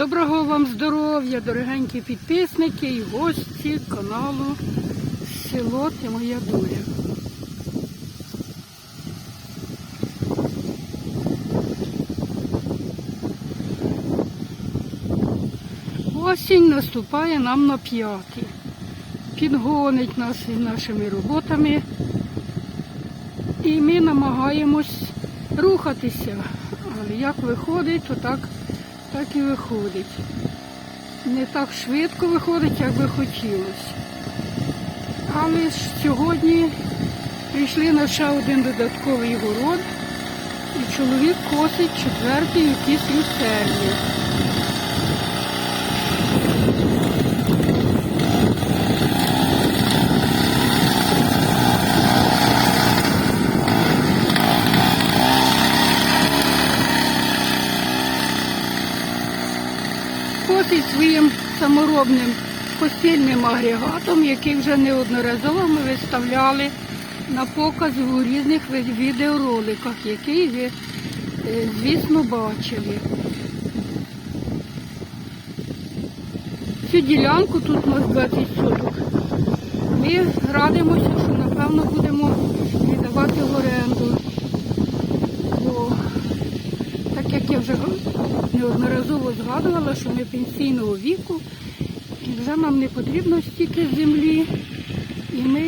Доброго вам здоров'я, дорогенькі підписники і гості каналу Село Ти Моя Доля. Осінь наступає нам на п'яти. Підгонить нас із нашими роботами. І ми намагаємось рухатися. Як виходить, то так, так і виходить. Не так швидко виходить, як би хотілося. Але сьогодні прийшли на ще один додатковий город, і чоловік косить четвертий якісь люцерні. Косить своїм саморобним постільним агрегатом, який вже неодноразово ми виставляли на показ у різних відеороликах, які ви, е, звісно, бачили. Цю ділянку тут у нас 20 соток. Ми радимося, що напевно будемо віддавати в оренду. Бо так як я вже неодноразово згадувала, що ми пенсійного віку, і вже нам не потрібно стільки землі, і ми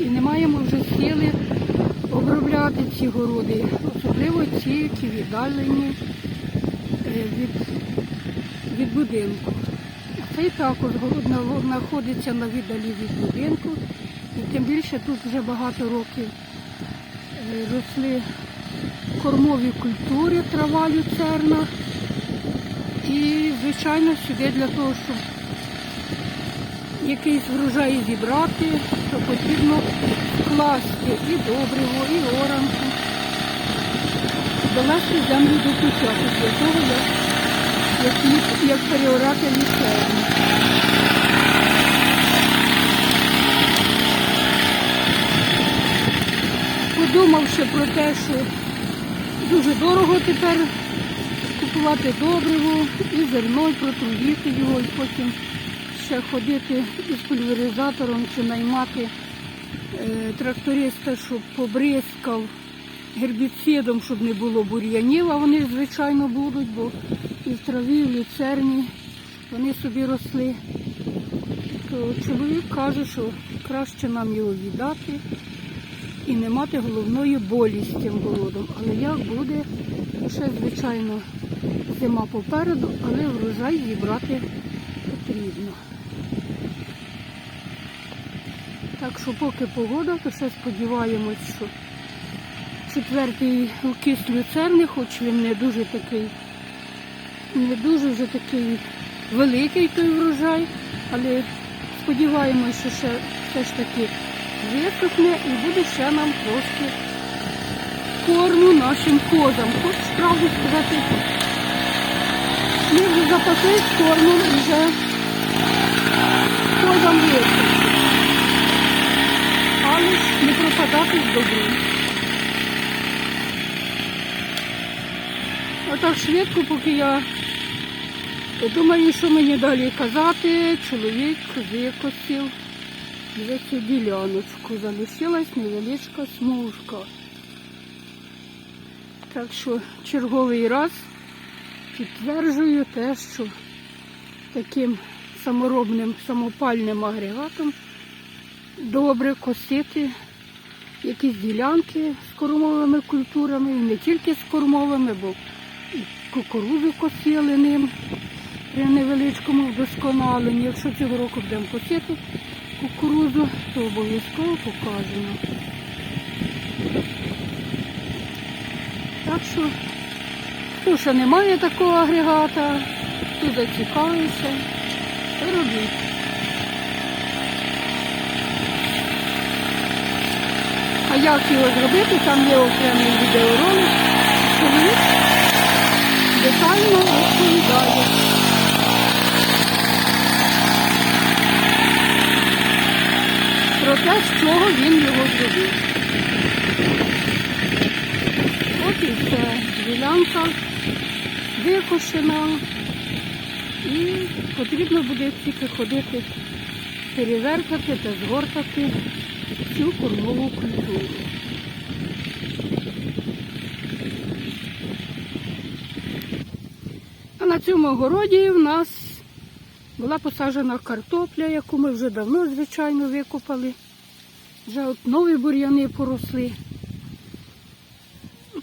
і не маємо вже сили обробляти ці городи, особливо ті, які віддалені е, від, від будинку. Цей також город знаходиться на віддалі від будинку, і тим більше тут вже багато років е, росли кормові культури, трава люцерна. І, звичайно, сюди для того, щоб якийсь врожай зібрати, то потрібно вкласти і добриво, і оранку, довести землю до пуття, після того, як, як, як переорати люцерну. Подумавши про те, що дуже дорого тепер купувати добриво і зерно, і протруїти його, і потім ще ходити із пульверизатором чи наймати е, тракториста, щоб побризкав гербіцидом, щоб не було бур'янів, а вони, звичайно, будуть, бо і в траві, і в люцерні вони собі росли. То чоловік каже, що краще нам його віддати і не мати головної болі з цим голодом. Але як буде, ще, звичайно, зима попереду, але врожай зібрати потрібно. Так що поки погода, то ще сподіваємось, що четвертий укіс люцерни, хоч він не дуже такий, не дуже вже такий великий той врожай, але сподіваємось, що ще все ж таки висохне і буде ще нам трошки корму нашим козам. Хоч правду сказати, ми вже запаслись кормом і вже козам висохне. Але ж не пропадати з добром. Отак швидко, поки я думаю, що мені далі казати, чоловік викосив вже цю діляночку. Залишилась невеличка смужка. Так що черговий раз підтверджую те, що таким саморобним самопальним агрегатом добре косити якісь ділянки з кормовими культурами, і не тільки з кормовими, бо і кукурудзу косили ним при невеличкому вдосконаленні. Якщо цього року будемо косити кукурудзу, то обов'язково покажемо. Так що, хто ще не має такого агрегата, хто зацікавився, то робіть. А як його зробити, там є окремий відеоролик, чоловік детально розповідає. Про те, з чого він його зробив. От і все. Ділянка викошена. І потрібно буде тільки ходити, перевертати та згортати цю кормову культуру. А на цьому городі в нас була посаджена картопля, яку ми вже давно, звичайно, викопали. Вже от нові бур'яни поросли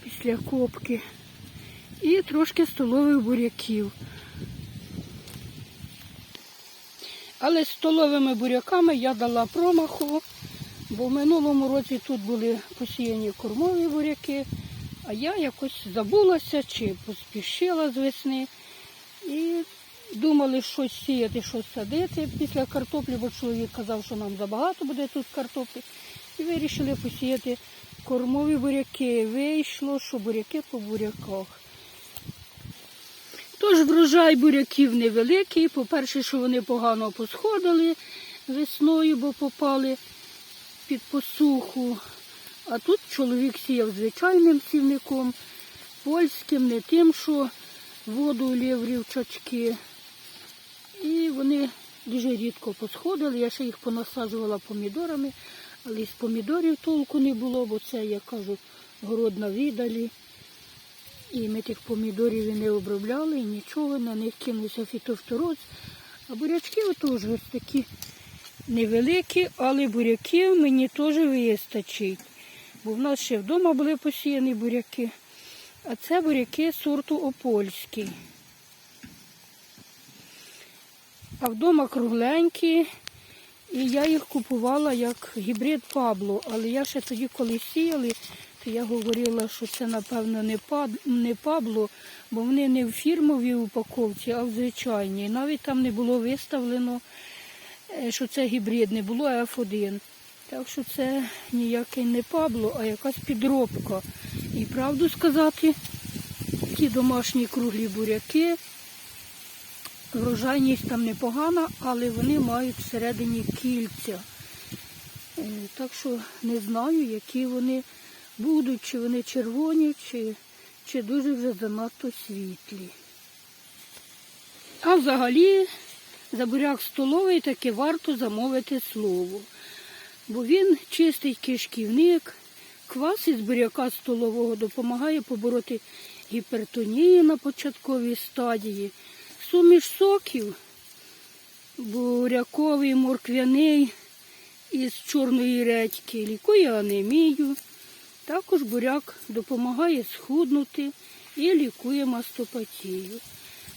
після копки. І трошки столових буряків. Але столовими буряками я дала промаху, бо в минулому році тут були посіяні кормові буряки, а я якось забулася чи поспішила з весни. І думали щось сіяти, щось садити після картоплі, бо чоловік казав, що нам забагато буде тут картоплі. І вирішили посіяти кормові буряки. Вийшло, що буряки по буряках. Тож врожай буряків невеликий. По-перше, що вони погано посходили весною, бо попали під посуху. А тут чоловік сіяв звичайним сівником, польським, не тим, що воду лів рівчачки. І вони дуже рідко посходили. Я ще їх понасаджувала помідорами, але з помідорів толку не було, бо це, як кажуть, город на віддалі. І ми тих помідорів і не обробляли, і нічого, на них кинувся фітофтороз. А бурячки теж ось такі невеликі, але буряків мені теж вистачить. Бо в нас ще вдома були посіяні буряки. А це буряки сорту Опольський. А вдома кругленькі. І я їх купувала як гібрид Пабло. Але я ще тоді, коли сіяли, то я говорила, що це, напевно, не, Пабло, бо вони не в фірмовій упаковці, а в звичайній. Навіть там не було виставлено, е, що це гібрид, не було F1. Так що це ніякий не Пабло, а якась підробка. І правду сказати, ті домашні круглі буряки, врожайність там непогана, але вони мають всередині кільця. Е, Так що не знаю, які вони будуть, чи вони червоні, чи, чи дуже вже занадто світлі. А взагалі за буряк столовий таки варто замовити слово. Бо він чистий кишківник, квас із буряка столового допомагає побороти гіпертонію на початковій стадії. Суміш соків, буряковий, морквяний із чорної редьки, лікує анемію. Також буряк допомагає схуднути і лікує мастопатію.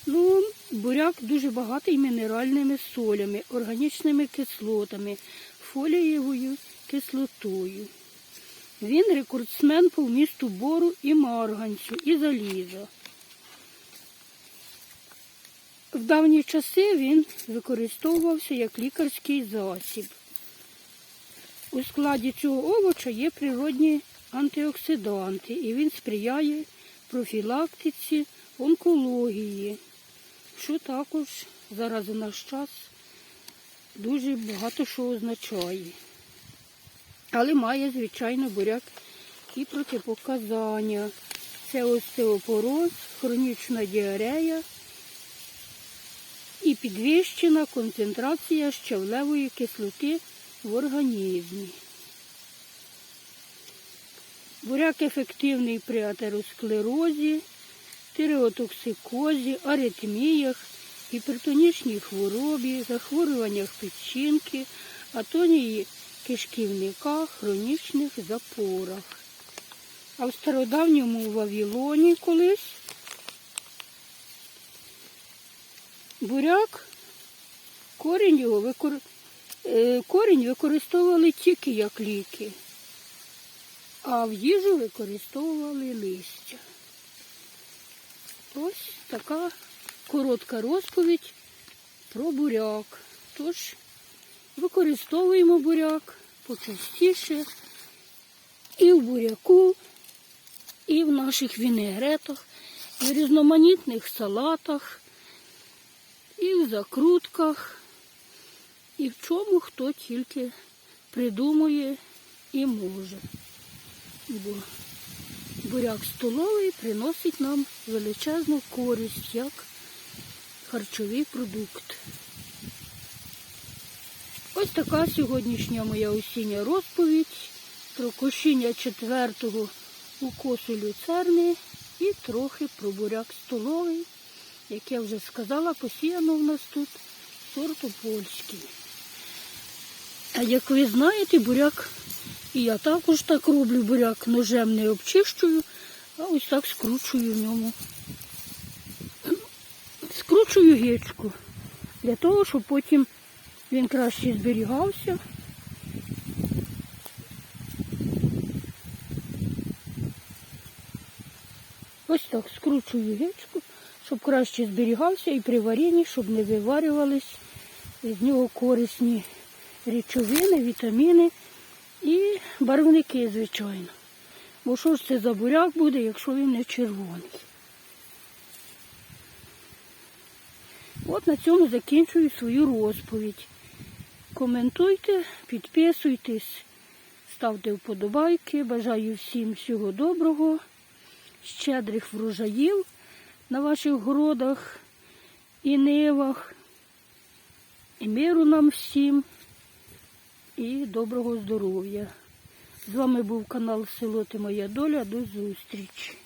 Ну, буряк дуже багатий мінеральними солями, органічними кислотами, фолієвою кислотою. Він рекордсмен по вмісту бору і марганцю, і заліза. В давні часи він використовувався як лікарський засіб. У складі цього овоча є природні антиоксиданти, і він сприяє профілактиці онкології, що також зараз у наш час дуже багато що означає. Але має, звичайно, буряк і протипоказання. Це остеопороз, хронічна діарея і підвищена концентрація щавлевої кислоти в організмі. Буряк ефективний при атеросклерозі, тиреотоксикозі, аритміях, гіпертонічній хворобі, захворюваннях печінки, атонії кишківника, хронічних запорах. А в стародавньому Вавилоні колись буряк, корінь його викор... е, корінь використовували тільки як ліки, а в їжу використовували листя. Ось така коротка розповідь про буряк. Тож використовуємо буряк почастіше і в буряку, і в наших вінегретах, і в різноманітних салатах, і в закрутках, і в чому хто тільки придумує і може. Бо буряк столовий приносить нам величезну користь, як харчовий продукт. Ось така сьогоднішня моя осіння розповідь про кошіння четвертого укосу люцерни і трохи про буряк столовий, як я вже сказала, посіяно в нас тут сорту польський. А як ви знаєте, буряк, і я також так роблю буряк, ножем не обчищую, а ось так скручую в ньому. Скручую гічку для того, щоб потім він краще зберігався. Ось так скручую гічку, щоб краще зберігався і при варінні, щоб не виварювались з нього корисні речовини, вітаміни і барвники, звичайно. Бо що ж це за буряк буде, якщо він не червоний? От на цьому закінчую свою розповідь. Коментуйте, підписуйтесь, ставте вподобайки. Бажаю всім всього доброго, щедрих врожаїв на ваших городах і нивах. І миру нам всім і доброго здоров'я. З вами був канал Село Ти Моя Доля. До зустрічі.